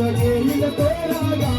la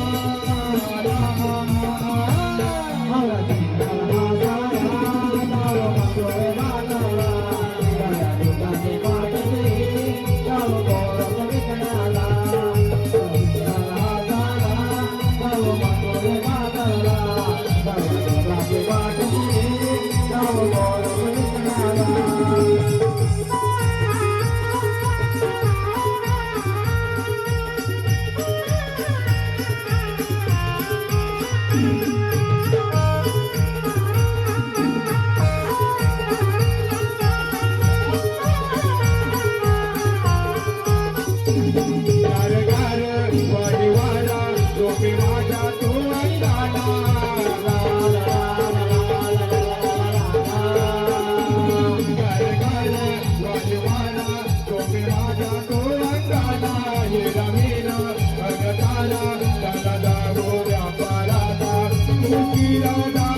Thank you.